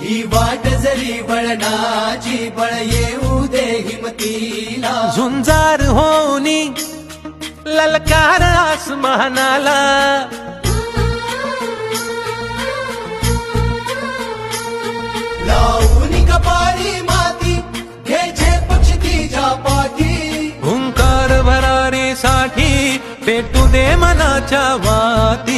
ही वाट जरी वळणाची बळ येऊ दे हिमतीला झुंजार होनी ललकार आसमानाला लावून कपाळी माती घ्यायचे पक्ष तिच्या पाठी हुंकार भरारीसाठी पेटू दे मनाच्या वाती